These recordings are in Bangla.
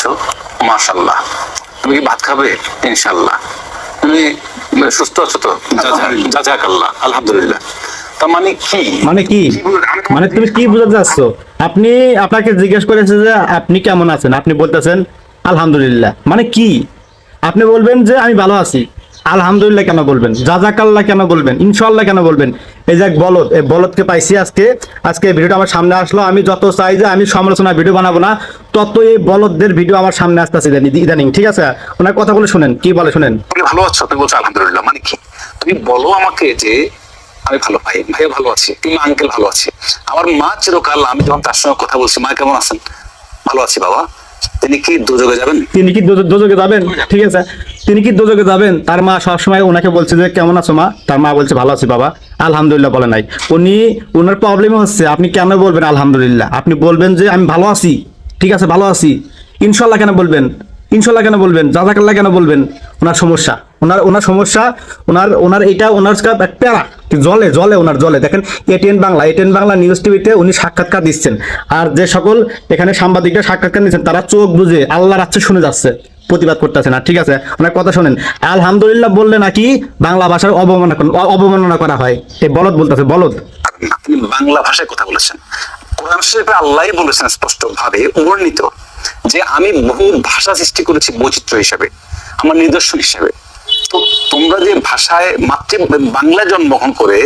আছো? মাশাল্লাহ তুমি কি ভাত খাবে? ইনশাল্লাহ তুমি সুস্থ আছো তো? জাজাকাল্লাহ আলহামদুলিল্লাহ। মানে কি? মানে কি? মানে তুমি কি বুঝাতে চাচ্ছ? আপনি আপনাকে জিজ্ঞেস করেছে যে আপনি কেমন আছেন? আপনি বলতেছেন আলহামদুলিল্লাহ। মানে কি? আপনি বলবেন যে আমি ভালো আছি। আলহামদুলিল্লাহ কেন বলবেন? জাজাকাল্লাহ কেন বলবেন? ইনশাল্লাহ কেন বলবেন? এই যে বলদ, এই বলদকে পাইছি আজকে। আজকে ভিডিওটা আমার সামনে আসলো। আমি যত চাই যে আমি সমালোচনা ভিডিও বানাবো না তত এই বলদদের ভিডিও আমার সামনে আসতেছে ইদানিং ইদানিং, ঠিক আছে? ওনার কথাগুলো শুনেন। কি বলে, শুনেন? তুমি ভালো আছো? তুমি বলছো আলহামদুলিল্লাহ। মানে কি? তুমি বলো আমাকে যে আমি ভালো, ভাই ভাইয়া ভালো আছি, কিংবা আঙ্কেল ভালো আছে। আমার মা চিরকাল, আমি যখন তার সঙ্গে কথা বলছি, মা কেমন আছেন? ভালো আছি বাবা। তিনি কি দুযোগে যাবেন? তিনি কি যাবেন? ঠিক আছে। তিনি কি দোজকে যাবেন? তার মা সবসময় ওনাকে বলছে যে কেমন আছো মা? তার মা বলছে ভালো আছি বাবা। আলহামদুলিল্লাহ বলে নাই। উনি ওনার প্রবলেম হচ্ছে আপনি কেন বলবেন আলহামদুলিল্লাহ? আপনি বলবেন যে আমি ভালো আছি। ঠিক আছে ভালো আছি। ইনশাল্লাহ কেন বলবেন? ইনশাল্লাহ কেন বলবেন? জাজাকাল্লাহ কেন বলবেন? ওনার সমস্যা। ওনার ওনার সমস্যা ওনার ওনার এটা ওনার একটা প্যারা। জলে জলে ওনার জলে। দেখেন ATN Bangla ATN Bangla news টিভিতে উনি সাক্ষাৎকার দিচ্ছেন। আর যে সকল এখানে সাংবাদিকরা সাক্ষাৎকার নিচ্ছেন, তারা চোখ বুঝে আল্লাহর আচ্ছে শুনে যাচ্ছে, প্রতিবাদ করতেছে না ঠিক আছে, ওনার কথা শোনেন, আলহামদুলিল্লাহ বললে নাকি বাংলা ভাষার অবমাননা অবমাননা করা হয়? এই বলদ বলতেছে, বলদ। আপনি বাংলা ভাষায় কথা বলেছেন। কোরআন শরীফে আল্লাহ বলেছেন স্পষ্ট ভাবে বর্ণিত যে আমি বহু ভাষা সৃষ্টি করেছি বৈচিত্র্য হিসাবে, আমার নিদর্শন হিসাবে। তোমরা যে ভাষায় মাতৃ বাংলায় জন্মগ্রহণ করে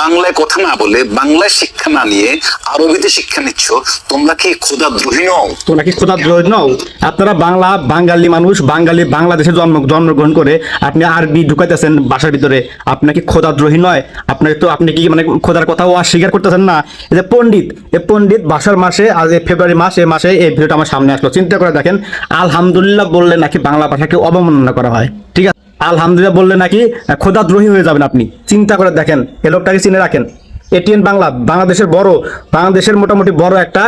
বাংলায় কথা না বলে বাংলায় শিক্ষা না নিয়ে আরবিতে শিক্ষা নিচ্ছ, তোমরা কি খোদা দ্রোহী নও? তোমরা কি খোদা দ্রোহ নও? আপনারা বাংলা বাঙালি মানুষ, বাঙালি বাংলাদেশে জন্ম জন্মগ্রহণ করে আপনি আরবি ঢুকাইতেছেন বাসার ভিতরে। আপনার কি খোদা দ্রোহী নয়? আপনাকে তো আপনি কি মানে খোদার কথাও অস্বীকার করতেছেন না? এই যে পণ্ডিত, এই পণ্ডিত বাসার মাসে, আজ এই ফেব্রুয়ারি মাস মাসে এই ভিডিওটা আমার সামনে আসলো। চিন্তা করে দেখেন, আলহামদুলিল্লাহ বললে নাকি বাংলা ভাষাকে অবমাননা করা হয়। ঠিক আছে? আলহামদুলিল্লাহ বললে নাকি খোদা দ্রোহী হয়ে যাবেন আপনি। চিন্তা করে দেখেন এই লোকটাকে চিনে রাখেন। এটিএন বাংলা বাংলাদেশের বড় বাংলাদেশের মোটামুটি বড় একটা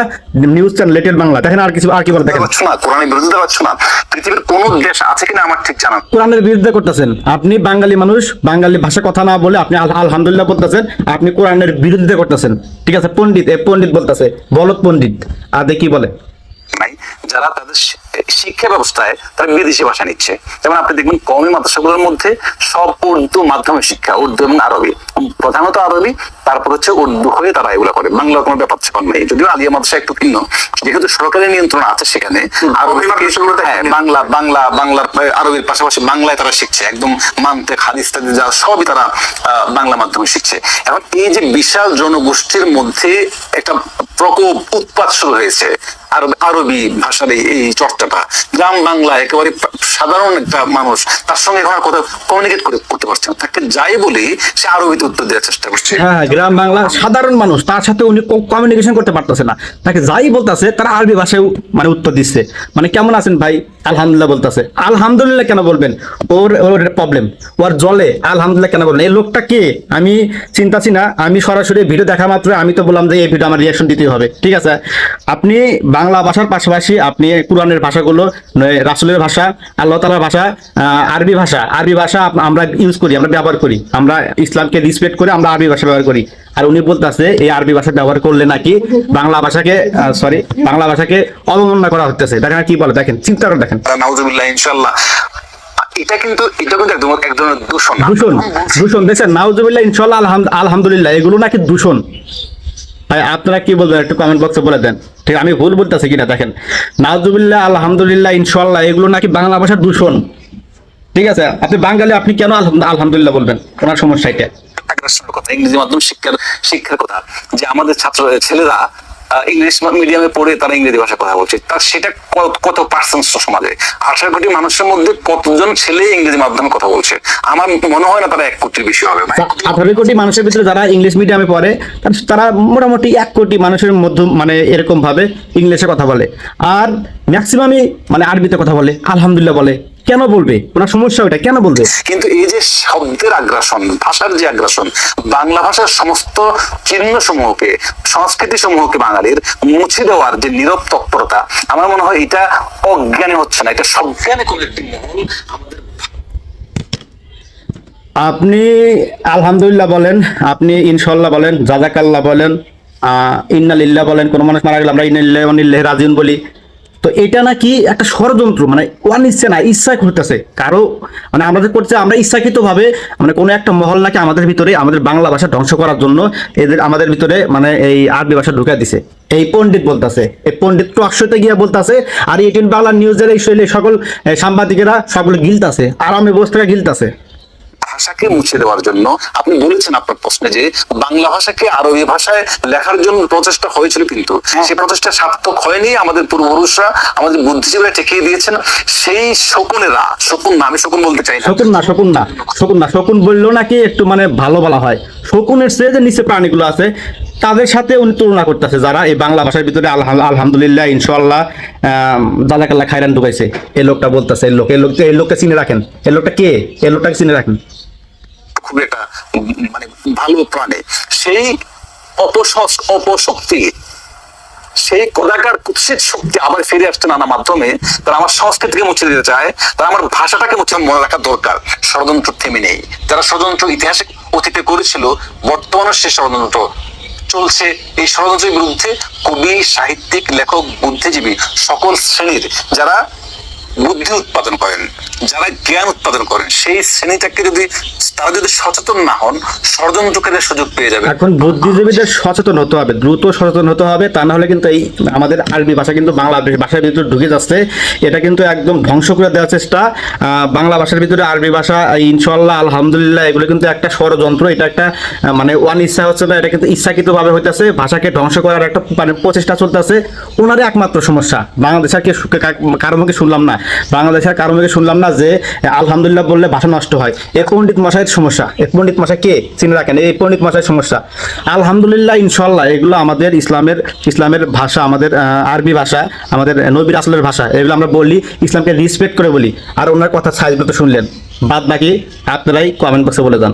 নিউজ চ্যানেল এটিএন বাংলা। দেখেন আর কিছু আর কি বলে দেখেন। না কোরআনের বিরোধিতা পাচ্ছ না। পৃথিবীর কোন দেশ আছে কিনা আমার ঠিক জানা। কোরআনের বিরুদ্ধে করতেছেন। আপনি বাঙালি মানুষ বাঙালি ভাষা কথা না বলে আপনি আলহামদুলিল্লাহ বলতেছেন আপনি কোরআনের বিরুদ্ধে করতেছেন। ঠিক আছে পণ্ডিত এ পণ্ডিত বলতেছে বলত পণ্ডিত। আর কি বলে? নাই যারা তাদের শিক্ষা ব্যবস্থায় তারা বিদেশি ভাষা নিচ্ছে। যেমন আপনি দেখবেন কমি মাদ্রাসাগুলোর মধ্যে সব উর্দু মাধ্যমে শিক্ষা, উর্দু এবং আরবি। প্রধানত আরবি, তারপর হচ্ছে উর্দু হয়ে তারা এগুলো বাংলার কোনো ব্যাপার স্যাপার নেই। যদিও আলিয়া মাদ্রাসা একটু ভিন্ন। যেহেতু সরকারি নিয়ন্ত্রণ আছে সেখানে হ্যাঁ, বাংলা বাংলা বাংলার আরবির পাশাপাশি বাংলায় তারা শিখছে। একদম মানতে হাদিস যা সবই তারা বাংলা মাধ্যমে শিখছে। এখন এই যে বিশাল জনগোষ্ঠীর মধ্যে একটা প্রকোপ উৎপাত শুরু হয়েছে আর আরবি ভাষার এই- চর্চাটা গ্রাম বাংলা একেবারে সাধারণ একটা মানুষ তার সঙ্গে এখন কথা কমিউনিকেট করে করতে পারছে না। তাকে যাই বলি সে আরবিতে উত্তর দেওয়ার চেষ্টা করছে। হ্যাঁ হ্যাঁ, গ্রাম বাংলা সাধারণ মানুষ তার সাথে উনি কমিউনিকেশন করতে পারতেছে না। তাকে যাই বলতেছে, তারা আরবি ভাষায় মানে উত্তর দিচ্ছে। মানে কেমন আছেন ভাই? আলহামদুলিল্লাহ বলতেছে। আলহামদুলিল্লাহ কেন বলবেন? ওর ওর প্রবলেম ওর জলে আলহামদুলিল্লাহ কেন বলবেন? এই লোকটা কে? আমি চিন্তাছি না, আমি সরাসরি ভিডিও দেখা মাত্র, আমি তো বললাম যে এই ভিডিও আমার রিয়াকশন দিতেই হবে। ঠিক আছে? আপনি বাংলা ভাষার পাশাপাশি আপনি কোরআনের ভাষাগুলো রাসূলের ভাষা, আল্লাহ তালার ভাষা আরবি ভাষা আরবি ভাষা আমরা ইউজ করি, আমরা ব্যবহার করি। আমরা ইসলামকে রিসপেক্ট করে আমরা আরবি ভাষা ব্যবহার করি। আর উনি বলতেছে, এই আরবি ভাষা ব্যবহার করলে নাকি বাংলা ভাষাকে সরি বাংলা ভাষাকে অবমাননা করা হচ্ছে দেখেন কি বলে, দেখেন, চিন্তা করে দেখেন। নাউজুবিল্লাহ ইনশাল্লাহ এটা কিন্তু এটা কিন্তু একদম এক ধরনের দূষণ দূষণ দূষণ। দেখছেন নাউজুবিল্লাহ ইনশাল্লাহ আলহামদুলিল্লাহ এগুলো নাকি দূষণ। ভাই আপনারা কি বলবেন একটু কমেন্ট বক্সে বলে দেন। ঠিক আমি ভুল বলতেছি কিনা দেখেন। নাউজুবিল্লাহ আলহামদুলিল্লাহ ইনশাল্লাহ এগুলো নাকি বাংলা ভাষার দূষণ। ঠিক আছে আপনি বাঙালি আপনি কেন আলহাম- আলহামদুলিল্লাহ বলবেন? ওনার সমস্যা এটা কথা ইংরেজি মাধ্যম শিক্ষার শিক্ষার কথা যে আমাদের ছাত্র ছেলেরা ইংলিশ মিডিয়ামে পড়ে তারা ইংরেজি ভাষায় কথা বলছে। তার সেটা কত- পার্সেন্ট সমাজে? আঠারো কোটি মানুষের মধ্যে কতজন ছেলে ইংরেজি মাধ্যমে কথা বলছে? আমার মনে হয় না তারা এক কোটির বেশি হবে। আঠারো কোটি মানুষের ভিতরে যারা ইংলিশ মিডিয়ামে পড়ে, তারা মোটামুটি এক কোটি মানুষের মধ্যে মানে এরকম ভাবে ইংলিশে কথা বলে। আর ম্যাক্সিমামই মানে আরবিতে কথা বলে, আলহামদুলিল্লাহ বলে। কেন বলবে? ওনার সমস্যা ওটা কেন বলবে? কিন্তু এই যে শব্দের আগ্রাসন ভাষার যে আগ্রাসন বাংলা ভাষার সমস্ত চিহ্ন সমূহকে সংস্কৃতি সমূহকে বাঙালির মুছে দেওয়ার যে নীরব তৎপরতা আমার মনে হয় এটা অজ্ঞানে হচ্ছে না এটা সজ্ঞানে কোন একটি মহল আমাদের আপনি আলহামদুলিল্লাহ বলেন আপনি ইনশাল্লাহ বলেন জাজাকাল্লাহ বলেন আহ, ইন্নালিল্লাহ বলেন কোনো মানুষ মারা গেলে আমরা ইন্নালিল্লাহি রাজিউন বলি। তো এটা নাকি একটা ষড়যন্ত্র মানে ওয়ান ইচ্ছে না ইচ্ছা করতেছে কারও মানে আমাদের করছে, আমরা ইচ্ছাকৃত ভাবে মানে কোনো একটা মহল নাকি আমাদের ভিতরে, আমাদের বাংলা ভাষা ধ্বংস করার জন্য এদের, আমাদের ভিতরে মানে এই আরবি ভাষা ঢুকা দিছে। এই পণ্ডিত বলতেছে, এই পণ্ডিত টকশোতে গিয়ে বলতেছে, আর এইটিন বাংলা নিউজের এই শৈলী, সকল সাংবাদিকেরা, সকলে গিলতাছে, আরামে বসে থেকে গিলতাছে। ভাষাকে মুছে দেওয়ার জন্য আপনি বলেছেন আপনার প্রশ্নে যে বাংলা ভাষাকে আরবি ভাষায় লেখার জন্য প্রচেষ্টা হয়েছিল কিন্তু। সেই প্রচেষ্টা সার্থক হয়নি আমাদের পূর্বপুরুষরা আমাদের বুদ্ধিজীবীরা ঠেকিয়ে দিয়েছেন। সেই শকুনেরা শকুন না আমি শকুন বলতে চাই না। শকুন না শকুন না শকুন না শকুন বলল নাকি একটু মানে ভালো বলা হয়। শকুনের চেয়ে যে নিচে প্রাণীগুলো আছে, তাদের সাথে উনি তুলনা করতেছে যারা। এই বাংলা ভাষার ভিতরে আলহাম- আলহামদুলিল্লাহ ইনশাল্লাহ জালাকাল্লা খাইরান ঢুকাইছে। এই লোকটা বলতেছে, এই লোক এই লোক, এই লোকটা চিনে রাখেন। এই লোকটা কে? এই লোকটাকে চিনে রাখেন। খুব একটা মানে ভালো প্রাণী। সেই অপশস অপশক্তি, সেই কোদাকার কুৎসিত শক্তি আবার ফিরে আসছে নানা মাধ্যমে, তারা আমার সংস্কৃতিকে মুছে দিতে চায়, তারা আমার ভাষাটাকে মুছে মনে রাখা দরকার। ষড়যন্ত্র থেমে নেই। যারা ষড়যন্ত্র ইতিহাসে অতীতে করেছিল বর্তমানে সে ষড়যন্ত্র চলছে। এই ষড়যন্ত্রের বিরুদ্ধে কবি, সাহিত্যিক, লেখক, বুদ্ধিজীবী সকল শ্রেণির যারা বুদ্ধি উৎপাদন করেন, যারা জ্ঞান উৎপাদন করেন, সেই শ্রেণীটাকে যদি তারা যদি সচেতন না হন, ষড়যন্ত্রকারীর সুযোগ পেয়ে যাবে। এখন বুদ্ধিজীবীদের সচেতন হতে হবে, দ্রুত সচেতন হতে হবে, তা না হলে কিন্তু এই আমাদের আরবি ভাষা কিন্তু বাংলা ভাষার ভিতরে ঢুকে যাচ্ছে। এটা কিন্তু একদম ধ্বংস করে দেওয়ার চেষ্টা। বাংলা ভাষার ভিতরে আরবি ভাষা ইনশাল্লাহ আলহামদুলিল্লাহ, এগুলো কিন্তু একটা ষড়যন্ত্র, এটা একটা মানে ওয়ান ইচ্ছা হচ্ছে না, এটা কিন্তু ইচ্ছাকৃতভাবে হইতেছে। ভাষাকে ধ্বংস করার একটা মানে প্রচেষ্টা চলতেছে। ওনারই একমাত্র সমস্যা বাংলাদেশের কে কারও মুখে শুনলাম না। বাংলাদেশের কারও মুখে শুনলাম না যে, আলহামদুলিল্লাহ বললে ভাষা নষ্ট হয়। এ পণ্ডিত মশাইয়ের সমস্যা। এ পণ্ডিত মশাই কে? চিনে রাখেন। এই পণ্ডিত মশাইয়ের সমস্যা। আলহামদুলিল্লাহ ইনশাল্লাহ এগুলো আমাদের ইসলামের ইসলামের ভাষা, আমাদের আরবি ভাষা, আমাদের নবীর আসলের ভাষা, এগুলো আমরা বলি, ইসলামকে রিসপেক্ট করে বলি। আর ওনার কথা সাইজগুলো তো শুনলেন। বাদ বাকি আপনারাই কমেন্ট বক্সে বলে যান।